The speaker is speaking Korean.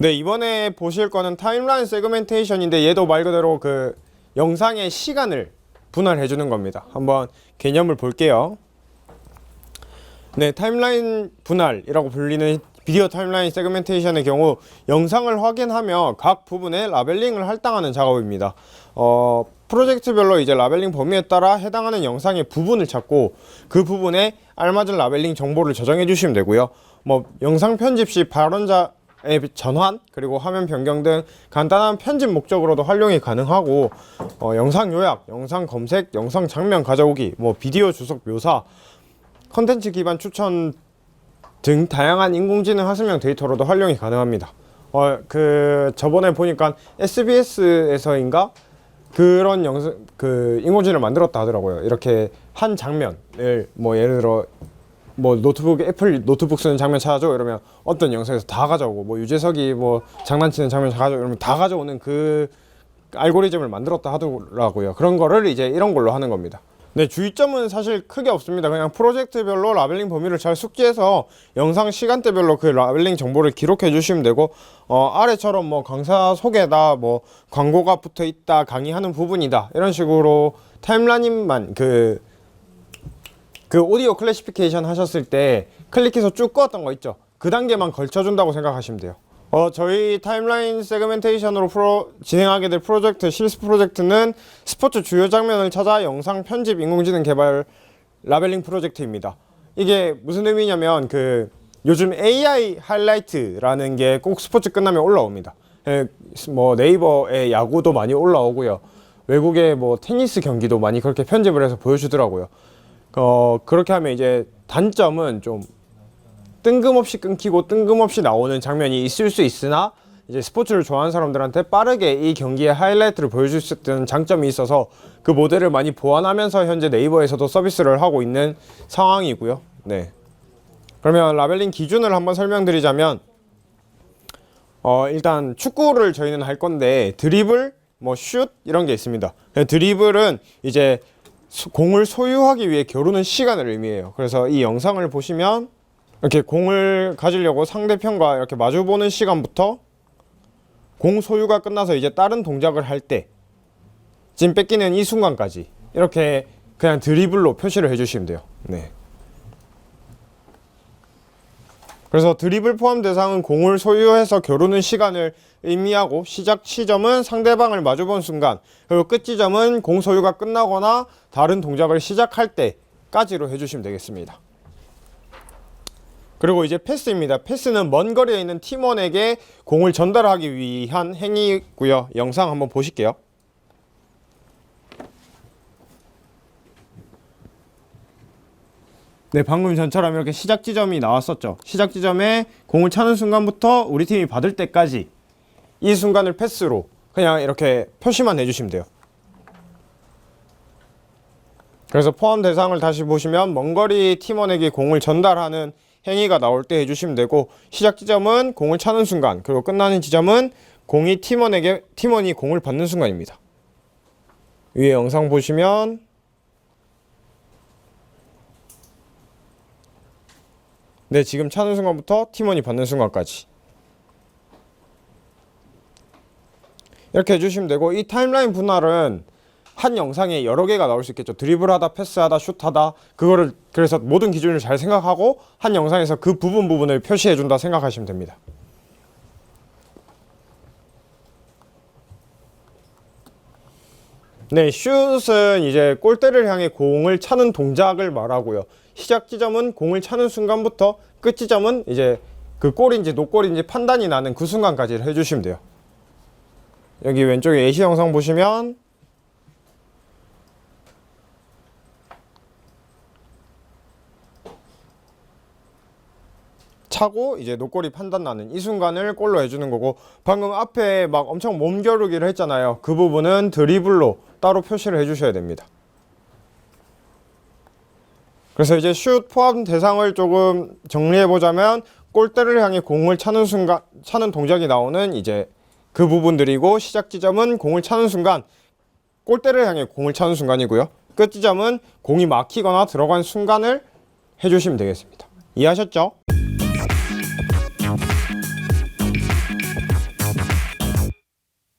네, 이번에 보실 거는 타임라인 세그멘테이션인데 얘도 말 그대로 그 영상의 시간을 분할해 주는 겁니다. 한번 개념을 볼게요. 네, 타임라인 분할이라고 불리는 비디오 타임라인 세그멘테이션의 경우 영상을 확인하며 각 부분에 라벨링을 할당하는 작업입니다. 어, 프로젝트별로 이제 라벨링 범위에 따라 해당하는 영상의 부분을 찾고 그 부분에 알맞은 라벨링 정보를 저장해 주시면 되고요. 뭐 영상 편집 시 발언자 의 전환 그리고 화면 변경 등 간단한 편집 목적으로도 활용이 가능하고 어, 영상 요약, 영상 검색, 영상 장면 가져오기, 뭐 비디오 주석 묘사, 컨텐츠 기반 추천 등 다양한 인공지능 학습형 데이터로도 활용이 가능합니다. 어, 그 저번에 보니까 SBS에서인가 그런 영상 그 인공지능을 만들었다 하더라고요. 이렇게 한 장면을 뭐 예를 들어 뭐 노트북 애플 노트북 쓰는 장면 찾아줘 이러면 어떤 영상에서 다 가져오고 뭐 유재석이 뭐 장난치는 장면 가져 이러면 다 가져오는 그 알고리즘을 만들었다 하더라고요. 그런 거를 이제 이런 걸로 하는 겁니다. 네, 주의점은 사실 크게 없습니다. 그냥 프로젝트별로 라벨링 범위를 잘 숙지해서 영상 시간대별로 그 라벨링 정보를 기록해 주시면 되고 어, 아래처럼 뭐 강사 소개다 뭐 광고가 붙어 있다 강의하는 부분이다 이런 식으로 타임라인만 그 그 오디오 클래시피케이션 하셨을 때 클릭해서 쭉 껐던 거 있죠. 그 단계만 걸쳐준다고 생각하시면 돼요. 어, 저희 타임라인 세그멘테이션으로 프로, 진행하게 될 프로젝트, 실습 프로젝트는 스포츠 주요 장면을 찾아 영상 편집 인공지능 개발 라벨링 프로젝트입니다. 이게 무슨 의미냐면 그 요즘 AI 하이라이트라는 게 꼭 스포츠 끝나면 올라옵니다. 예, 뭐 네이버에 야구도 많이 올라오고요. 외국의 뭐 테니스 경기도 많이 그렇게 편집을 해서 보여주더라고요. 어, 그렇게 하면 이제 단점은 좀 뜬금없이 끊기고 뜬금없이 나오는 장면이 있을 수 있으나 이제 스포츠를 좋아하는 사람들한테 빠르게 이 경기의 하이라이트를 보여줄 수 있는 장점이 있어서 그 모델을 많이 보완하면서 현재 네이버에서도 서비스를 하고 있는 상황이고요. 네. 그러면 라벨링 기준을 한번 설명드리자면 어, 일단 축구를 저희는 할 건데 드리블, 뭐 슛 이런 게 있습니다. 드리블은 이제 소- 공을 소유하기 위해 겨루는 시간을 의미해요. 그래서 이 영상을 보시면 이렇게 공을 가지려고 상대편과 이렇게 마주보는 시간부터 공 소유가 끝나서 이제 다른 동작을 할때진 뺏기는 이 순간까지 이렇게 그냥 드리블로 표시를 해주시면 돼요. 네. 그래서 드리블 포함 대상은 공을 소유해서 겨루는 시간을 의미하고 시작 시점은 상대방을 마주본 순간 그리고 끝 지점은 공 소유가 끝나거나 다른 동작을 시작할 때까지로 해주시면 되겠습니다. 그리고 이제 패스입니다. 패스는 먼 거리에 있는 팀원에게 공을 전달하기 위한 행위고요. 영상 한번 보실게요. 네, 방금 전처럼 이렇게 시작 지점이 나왔었죠. 시작 지점에 공을 차는 순간부터 우리 팀이 받을 때까지 이 순간을 패스로 그냥 이렇게 표시만 해주시면 돼요. 그래서 포함 대상을 다시 보시면 먼 거리 팀원에게 공을 전달하는 행위가 나올 때 해주시면 되고 시작 지점은 공을 차는 순간 그리고 끝나는 지점은 공이 팀원에게 팀원이 공을 받는 순간입니다. 위에 영상 보시면 네 지금 차는 순간부터 팀원이 받는 순간까지 이렇게 해주시면 되고 이 타임라인 분할은 한 영상에 여러 개가 나올 수 있겠죠. 드리블하다, 패스하다, 슛하다. 그거를 그래서 모든 기준을 잘 생각하고 한 영상에서 그 부분 부분을 표시해 준다 생각하시면 됩니다. 네, 슛은 이제 골대를 향해 공을 차는 동작을 말하고요. 시작 지점은 공을 차는 순간부터 끝 지점은 이제 그 골인지 노골인지 판단이 나는 그 순간까지 해주시면 돼요. 여기 왼쪽에 예시 영상 보시면 차고 이제 노골이 판단 나는 이 순간을 골로 해주는 거고 방금 앞에 막 엄청 몸겨루기를 했잖아요. 그 부분은 드리블로 따로 표시를 해주셔야 됩니다. 그래서 이제 슛 포함 대상을 조금 정리해 보자면 골대를 향해 공을 차는 순간 차는 동작이 나오는 이제 그 부분들이고 시작 지점은 공을 차는 순간 골대를 향해 공을 차는 순간이고요. 끝 지점은 공이 막히거나 들어간 순간을 해 주시면 되겠습니다. 이해하셨죠?